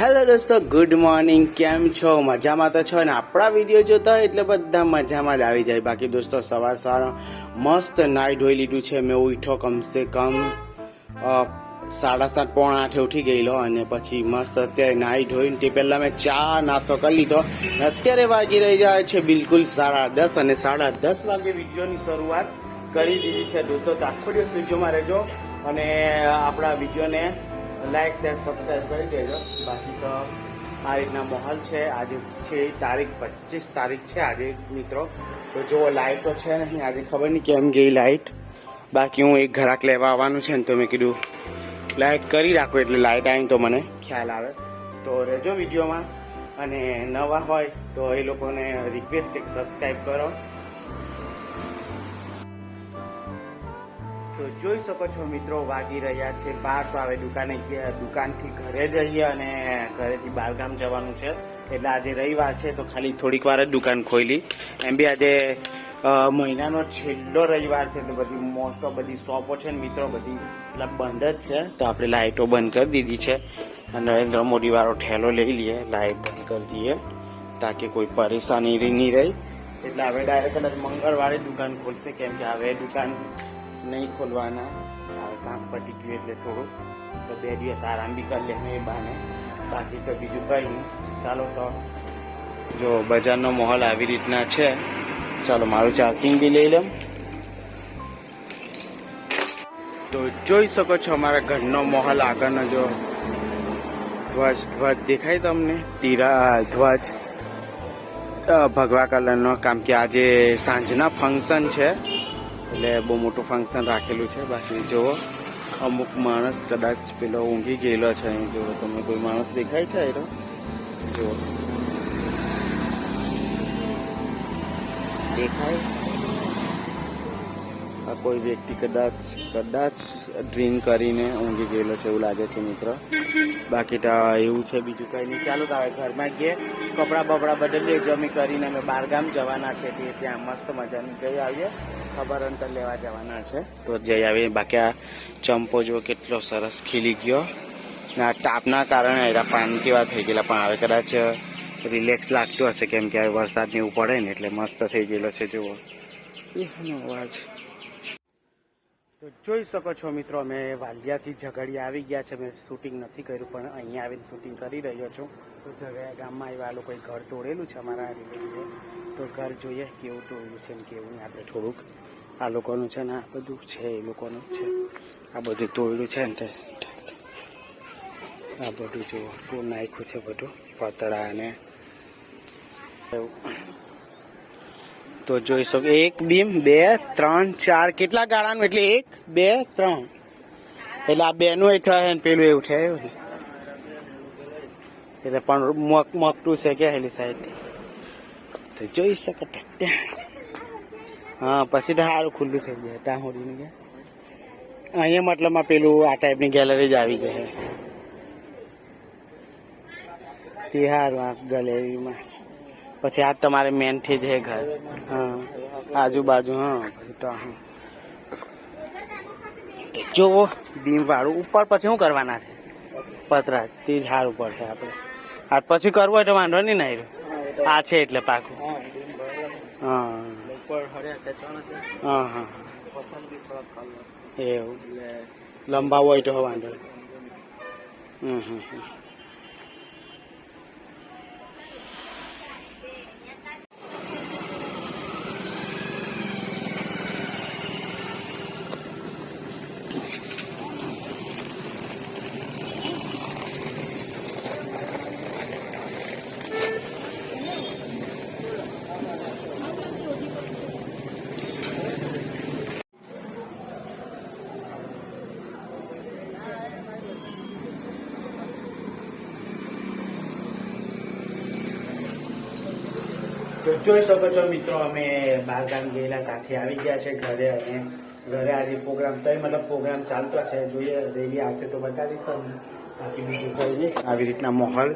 Hello દોસ્તો good morning કેમ છો? મજામાં તો છો ને? આપણા વીડિયો જોતા હોય એટલે બધા મજામાં જ આવી જાય. બાકી દોસ્તો, સવાર સવાર મસ્ત નાઈ ધોઈ લીધું છે. મેં ઉઠો કમસે કમ સાડા સાત, પોણા આઠે ઉઠી ગયેલો અને પછી મસ્ત અત્યારે નાઈ ધોઈને તે પહેલાં મેં ચા નાસ્તો કરી લીધો. અત્યારે વાગી રહી જાય છે બિલકુલ સાડા દસ અને સાડા દસ વાગે વિડીયોની શરૂઆત કરી દીધી છે દોસ્તો. તો આખો દિવસ વિડીયોમાં રહેજો અને આપણા વિડીયોને લાઈક, શેર સબસ્ક્રાઈબ કરી દેજો. બાકી તો આ રીતના માહોલ છે. આજે છે તારીખ પચીસ તારીખ છે આજે મિત્રો. તો જો લાઈટ તો છે નહીં. આજે ખબર નહીં કેમ ગઈ લાઈટ. બાકી હું એક ઘરાક લેવા આવવાનું છે ને તો મેં કીધું લાઈટ કરી રાખો એટલે લાઈટ આવીને તો મને ખ્યાલ આવે. તો રહેજો વિડીયોમાં. અને નવા હોય તો એ લોકોને રિક્વેસ્ટ એક સબસ્ક્રાઈબ કરો. તો જોઈ શકો છો મિત્રો, વાગી રહ્યા છે. બાર તો હવે દુકાને દુકાનથી ઘરે જઈએ અને ઘરેથી બહારગામ જવાનું છે. એટલે આજે રવિવાર છે, તો ખાલી થોડીક વાર જ દુકાન ખોલી. એમ બી આજે મહિનાનો છેલ્લો રવિવાર છે, એટલે બધી મોસ્ટ ઓફ બધી શોપો છે ને મિત્રો, બધી મતલબ બંધ જ છે. તો આપણે લાઇટો બંધ કરી દીધી છે. નરેન્દ્ર મોદી વાળો ઠેલો લઈ લઈએ લાઇટ બંધ કરી દઈએ, તાકે કોઈ પરેશાની નહીં રહી. એટલે હવે ડાયરેક્ટ મંગળવારે દુકાન ખોલશે, કેમ કે હવે દુકાન નહીં ખોલવાના. કામ પતી ગયું એટલે થોડું. તો બે દિવસ આરામ બી કરી લે એ બહાને. બાકી તો બીજું કંઈ નહીં. ચાલો તો જો બજારનો માહોલ આવી રીતના છે. ચાલો મારું ચાર્જિંગ બી લઈ લઉં. તો જોઈ શકો છો અમારા ઘરનો માહોલ આગળનો જો ધ્વજ ધ્વજ દેખાય તમને? તીરા, ધ્વજ. ભગવા કલરનો. કામ કે આજે સાંજના ફંક્શન છે. એટલે બહુ મોટું ફંક્શન રાખેલું છે. બાકી જુઓ, અમુક માણસ કદાચ પેલો ઊંઘી ગયેલો છે અહીં. જુઓ, તમને કોઈ માણસ દેખાય છે એનો જુઓ. દેખાય? આ કોઈ વ્યક્તિ કદાચ કદાચ ડ્રિંક કરીને ઊંઘી ગયેલો છે એવું લાગે છે મિત્ર. બાકી તો એવું છે, બીજું કંઈ નહીં. ચાલો તો હવે ઘરમાં ગઈએ કપડાં બપડા બદલીએ જમી કરીને અમે બહારગામ જવાના છે. ત્યાં મસ્ત મજાની જઈ આવીએ. ખબર અંતર લેવા જવાના છે. તો જઈ આવી બાકી આ ચંપો જો કેટલો સરસ ખીલી ગયો. ને આ તાપના કારણે એરા પાન કેવા થઈ ગયેલા પણ હવે કદાચ રિલેક્સ લાગતું હશે કેમ કે હવે વરસાદની એવું પડે ને એટલે મસ્ત થઈ ગયેલો છે જુઓ. એનો અવાજ. તો જોઈ શકો છો મિત્રો, અમે વાલિયાથી ઝઘડિયા આવી ગયા છે. મેં શૂટિંગ નથી કર્યું, પણ અહીંયા આવીને શૂટિંગ કરી રહ્યો છું. તો ઝઘડિયા ગામમાં આ લોકોએ ઘર તોડેલું છે અમારા રિલેટિવે તો ઘર જોઈએ કેવું તોડ્યું છે ને કેવું નહીં, આપણે થોડુંક આ લોકોનું છે ને, આ બધું છે, એ લોકોનું છે. આ બધું તોડ્યું છે ને તે. આ બધું જુઓ તો નાખ્યું છે બધું પતળા અને એવું. તો જોઈ શકો. એક, બીમ, બે, ત્રણ, ચાર. કેટલા ગાળાનું? એટલે એક, બે, ત્રણ. એટલે આ બેનું એ થાય ને પેલું એવું થાય એવું. એટલે પણ મોક મોકટું છે કે હેલી સાઈડ તો જોઈ શકો હા, પછી તો સારું ખુલ્લું થઈ જાય. ત્યાં સુધી ગયા. અહીંયા મતલબમાં પેલું આ ટાઈપની ગેલેરી જ આવી જાય. તે સારું આ ગેલેરીમાં પછી આ તમારે મેનથી જ હે ઘર. હા. આજુબાજુ, હા. પછી તો, હા. તો જોવો બીમ વાળું. ઉપર પછી શું કરવાના છે? પતરા તે જ સારું પડશે આપણે આ પછી કરવું હોય તો વાંધો નહીં ના આ છે એટલે પાકું. હા. હા હા એવું. લંબાવો હોય તો વાંધો. હમ હમ હમ. તો જોઈ શકો છો મિત્રો, અમે બારગામ ગયેલા, ત્યાંથી આવી ગયા છે ઘરે અને ઘરે આજે પ્રોગ્રામ તો મતલબ પ્રોગ્રામ ચાલતો છે. જોઈએ રેલી આવશે તો બતાવીશ તમને. બાકી બીજું કોઈ આવી રીતના માહોલ.